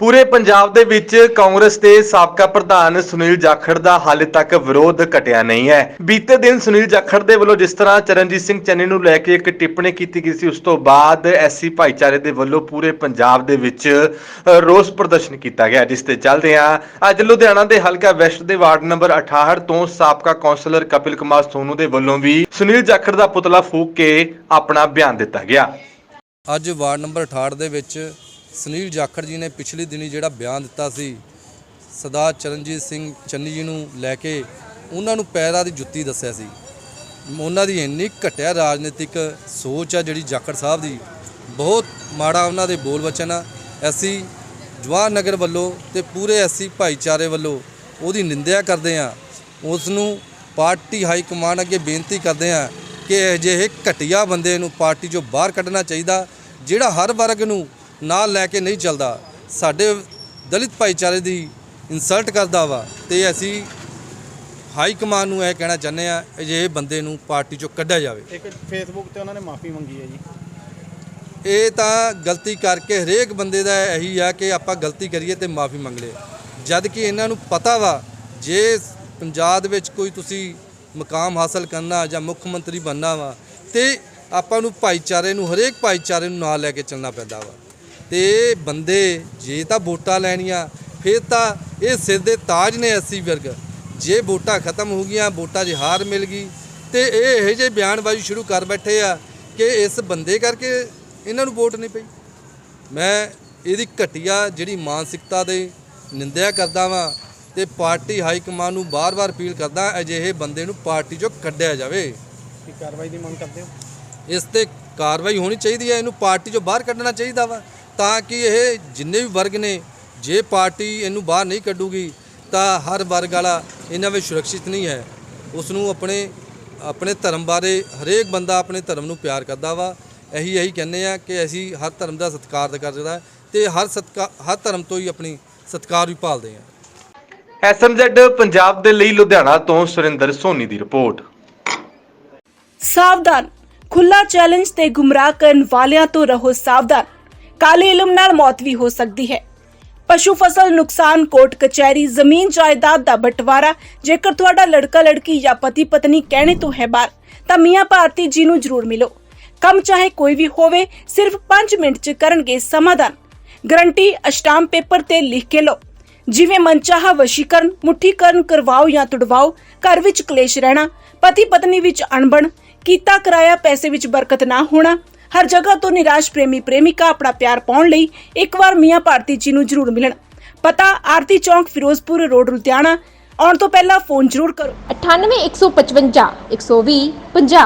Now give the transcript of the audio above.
ਪੂਰੇ ਪੰਜਾਬ ਦੇ ਵਿੱਚ ਕਾਂਗਰਸ ਦੇ ਸਾਬਕਾ ਪ੍ਰਧਾਨ ਸੁਨੀਲ ਜਾਖੜ ਦਾ ਹਾਲੇ ਤੱਕ ਵਿਰੋਧ ਘਟਿਆ ਨਹੀਂ ਹੈ। ਬੀਤੇ ਦਿਨ ਸੁਨੀਲ ਜਾਖੜ ਦੇ ਵੱਲੋਂ ਜਿਸ ਤਰ੍ਹਾਂ ਚਰਨਜੀਤ ਸਿੰਘ ਚੰਨੀ ਨੂੰ ਲੈ ਕੇ ਇੱਕ ਟਿੱਪਣੀ ਕੀਤੀ ਗਈ ਸੀ, ਉਸ ਤੋਂ ਬਾਅਦ ਐਸਸੀ ਭਾਈਚਾਰੇ ਦੇ ਵੱਲੋਂ ਪੂਰੇ ਪੰਜਾਬ ਦੇ ਵਿੱਚ ਰੋਸ ਪ੍ਰਦਰਸ਼ਨ ਕੀਤਾ ਗਿਆ, ਜਿਸ ਤੇ ਚੱਲਦੇ ਆ ਅੱਜ ਲੁਧਿਆਣਾ ਦੇ ਹਲਕਾ ਵੈਸਟ ਦੇ ਵਾਰਡ ਨੰਬਰ 68 ਤੋਂ ਸਾਬਕਾ ਕੌਂਸਲਰ ਕਪਿਲ ਕੁਮਾਰ ਸੋਨੂ ਦੇ ਵੱਲੋਂ ਵੀ ਸੁਨੀਲ ਜਾਖੜ ਦਾ ਪੁਤਲਾ ਫੂਕ ਕੇ ਆਪਣਾ ਬਿਆਨ ਦਿੱਤਾ ਗਿਆ। ਅੱਜ ਵਾਰਡ ਨੰਬਰ 68 ਦੇ ਵਿੱਚ ਸੁਨੀਲ ਜਾਖੜ ਜੀ ਨੇ ਪਿਛਲੇ ਦਿਨੀ ਜਿਹੜਾ ਬਿਆਨ ਦਿੱਤਾ ਸੀ, ਸਰਦਾਰ ਚਰਨਜੀਤ ਸਿੰਘ ਚੰਨੀ ਜੀ ਨੂੰ ਲੈ ਕੇ ਉਹਨਾਂ ਨੂੰ ਪੈਰਾਂ ਦੀ ਜੁੱਤੀ ਦੱਸਿਆ ਸੀ। ਉਹਨਾਂ ਦੀ ਇੰਨੀ ਘਟਿਆ ਰਾਜਨੀਤਿਕ ਸੋਚ ਆ ਜਿਹੜੀ ਜਾਖੜ ਸਾਹਿਬ ਦੀ, ਬਹੁਤ ਮਾੜਾ ਉਹਨਾਂ ਦੇ ਬੋਲ ਵਚਨ ਆ। ਅਸੀਂ ਜਵਾਹਰ ਨਗਰ ਵੱਲੋਂ ਤੇ ਪੂਰੇ ਐਸੀ ਭਾਈਚਾਰੇ ਵੱਲੋਂ ਉਹਦੀ ਨਿੰਦਿਆ ਕਰਦੇ ਆ। ਉਸ ਨੂੰ ਪਾਰਟੀ ਹਾਈ ਕਮਾਂਡ ਅੱਗੇ ਬੇਨਤੀ ਕਰਦੇ ਆ ਕਿ ਅਜਿਹੇ ਘਟੀਆ ਬੰਦੇ ਨੂੰ ਪਾਰਟੀ ਚੋਂ ਬਾਹਰ ਕੱਢਣਾ ਚਾਹੀਦਾ, ਜਿਹੜਾ ਹਰ ਵਰਗ ਨੂੰ ਨਾਲ ਲੈ ਕੇ ਨਹੀਂ ਚੱਲਦਾ। ਸਾਡੇ ਦਲਿਤ ਭਾਈਚਾਰੇ ਦੀ ਇਨਸਲਟ ਕਰਦਾ ਵਾ ਤੇ ਅਸੀਂ ਹਾਈ ਕਮਾਂਡ ਨੂੰ ਇਹ ਕਹਿਣਾ ਚਾਹੁੰਦੇ ਆ ਅਜਿਹੇ ਬੰਦੇ ਨੂੰ ਪਾਰਟੀ ਚੋਂ ਕੱਢਿਆ ਜਾਵੇ। ਇੱਕ ਫੇਸਬੁੱਕ ਤੇ ਉਹਨਾਂ ਨੇ ਮਾਫੀ ਮੰਗੀ ਹੈ ਜੀ। ਇਹ ਤਾਂ ਗਲਤੀ ਕਰਕੇ ਹਰੇਕ ਬੰਦੇ ਦਾ ਇਹੀ ਆ ਕਿ ਆਪਾਂ ਗਲਤੀ ਕਰੀਏ ਤੇ ਮਾਫੀ ਮੰਗ ਲਏ ਜਦ ਕਿ ਇਹਨਾਂ ਨੂੰ ਪਤਾ ਵਾ ਜੇ ਪੰਜਾਬ ਦੇ ਵਿੱਚ ਕੋਈ ਤੁਸੀਂ ਮਕਾਮ ਹਾਸਲ ਕਰਨਾ ਜਾਂ ਮੁੱਖ ਮੰਤਰੀ ਬਣਨਾ ਵਾ ਤੇ ਆਪਾਂ ਨੂੰ ਭਾਈਚਾਰੇ ਨੂੰ ਹਰੇਕ ਭਾਈਚਾਰੇ ਨੂੰ ਨਾਲ ਲੈ ਕੇ ਚੱਲਣਾ ਪੈਂਦਾ ਵਾ। ਤੇ ਬੰਦੇ ਜੇ ਤਾਂ ਵੋਟਾਂ ਲੈਣੀਆਂ ਫਿਰ ਤਾਂ ਇਹ ਸਿਰ ਦੇ ਤਾਜ ਨੇ ਐਸੀ ਵਰਗ। ਜੇ ਵੋਟਾਂ ਖਤਮ ਹੋ ਗਈਆਂ ਵੋਟਾਂ 'ਚ ਹਾਰ ਮਿਲ ਗਈ ਤੇ ਇਹ ਇਹੋ ਜਿਹੇ ਬਿਆਨਬਾਜ਼ੀ ਸ਼ੁਰੂ ਕਰ ਬੈਠੇ ਆ ਕਿ ਇਸ ਬੰਦੇ ਕਰਕੇ ਇਹਨਾਂ ਨੂੰ ਵੋਟ ਨਹੀਂ ਪਈ। ਮੈਂ ਇਹਦੀ ਘਟੀਆ ਜਿਹੜੀ ਮਾਨਸਿਕਤਾ ਦੇ ਨਿੰਦਿਆ ਕਰਦਾ ਵਾਂ ਤੇ ਪਾਰਟੀ ਹਾਈ ਕਮਾਂਡ ਨੂੰ ਬਾਰ-ਬਾਰ ਅਪੀਲ ਕਰਦਾ ਅਜਿਹੇ ਬੰਦੇ ਨੂੰ ਪਾਰਟੀ 'ਚੋਂ ਕੱਢਿਆ ਜਾਵੇ। ਕੀ ਕਾਰਵਾਈ ਦੀ ਮੰਗ ਕਰਦੇ ਹੋ? ਇਸ ਤੇ ਕਾਰਵਾਈ ਹੋਣੀ ਚਾਹੀਦੀ ਹੈ ਇਹਨੂੰ ਪਾਰਟੀ 'ਚੋਂ ਬਾਹਰ ਕੱਢਣਾ ਚਾਹੀਦਾ ਵਾ। ਤਾਂ ਕਿ ਇਹ ਜਿੰਨੇ ਵੀ ਵਰਗ ਨੇ ਜੇ ਪਾਰਟੀ ਇਹਨੂੰ ਬਾਹਰ ਨਹੀਂ ਕੱਢੂਗੀ ਤਾਂ ਹਰ ਵਰਗ ਵਾਲਾ ਇਹਨਾਂ ਵਿੱਚ ਸੁਰੱਖਿਅਤ ਨਹੀਂ ਹੈ। ਉਸ ਨੂੰ ਆਪਣੇ ਆਪਣੇ ਧਰਮ ਬਾਰੇ ਹਰੇਕ ਬੰਦਾ ਆਪਣੇ ਧਰਮ ਨੂੰ ਪਿਆਰ ਕਰਦਾ ਵਾ। ਇਹੀ ਇਹੀ ਕਹਿੰਦੇ ਆ ਕਿ ਅਸੀਂ ਹਰ ਧਰਮ ਦਾ ਸਤਿਕਾਰ ਕਰਦਾ ਤੇ ਹਰ ਸਤਿਕਾਰ ਹਰ ਧਰਮ ਤੋਂ ਹੀ ਆਪਣੀ ਸਤਿਕਾਰ ਵੀ ਭਾਲਦੇ ਆ। ਐਸਐਮਜ਼ੈਡ ਪੰਜਾਬ ਦੇ ਲਈ ਲੁਧਿਆਣਾ ਤੋਂ ਸੁਰਿੰਦਰ ਸੋਨੀ ਦੀ ਰਿਪੋਰਟ। ਸਾਵਧਾਨ ਖੁੱਲਾ ਚੈਲੰਜ ਤੇ ਗੁੰਮਰਾਹ ਕਰਨ ਵਾਲਿਆਂ ਤੋਂ ਰਹੋ ਸਾਵਧਾਨ। ਕਾਲੇ ਇਲਮ ਨਾਲ ਮੌਤ ਵੀ ਹੋ ਸਕਦੀ ਹੈ। ਪਸ਼ੂ ਫਸਲ ਨੁਕਸਾਨ ਕੋਰਟ ਕਚਹਿਰੀ ਜ਼ਮੀਨ ਜਾਇਦਾਦ ਦਾ ਬਟਵਾਰਾ। ਜੇਕਰ ਤੁਹਾਡਾ ਲੜਕਾ, ਲੜਕੀ ਜਾਂ ਪਤੀ, ਪਤਨੀ ਕਹਿਣੇ ਤੋਂ ਹੈ ਬਾਹਰ, ਤਾਂ ਮੀਆਂ ਭਾਰਤੀ ਜੀ ਨੂੰ ਜ਼ਰੂਰ ਮਿਲੋ। ਕੰਮ ਚਾਹੇ ਕੋਈ ਵੀ ਹੋਵੇ, ਸਿਰਫ 5 ਮਿੰਟ ਚ ਕਰਨਗੇ ਸਮਾਧਾਨ। ਗਰੰਟੀ ਅਸ਼ਟਾਮ ਪੇਪਰ ਤੇ ਲਿਖ ਕੇ ਲਓ। ਜਿਵੇਂ ਮਨਚਾਹਾ, ਵਸ਼ੀਕਰਨ, ਮੁੱਠੀਕਰਨ ਕਰਵਾਓ ਜਾਂ ਤੁੜਵਾਓ, ਘਰ ਵਿੱਚ ਕਲੇਸ਼ ਰਹਿਣਾ ਪਤੀ ਪਤਨੀ ਵਿੱਚ ਅਣਬਣ, ਕੀਤਾ ਕਰਾਇਆ ਪੈਸੇ ਵਿੱਚ ਬਰਕਤ ਨਾ ਹੋਣਾ ਹਰ ਜਗ੍ਹਾ ਤੋਂ ਨਿਰਾਸ਼ ਪ੍ਰੇਮੀ ਪ੍ਰੇਮਿਕਾ ਆਪਣਾ ਪਿਆਰ ਪਾਉਣ ਲਈ ਇੱਕ ਵਾਰ ਮੀਆਂ ਭਾਰਤੀ ਜੀ ਨੂੰ ਜ਼ਰੂਰ ਮਿਲਣ। ਪਤਾ, ਆਰਤੀ ਚੌਂਕ, ਫਿਰੋਜ਼ਪੁਰ, ਰੋਡ ਲੁਧਿਆਣਾ। ਆਉਣ ਤੋਂ ਪਹਿਲਾਂ ਫੋਨ ਜ਼ਰੂਰ ਕਰੋ। 98 155 120 50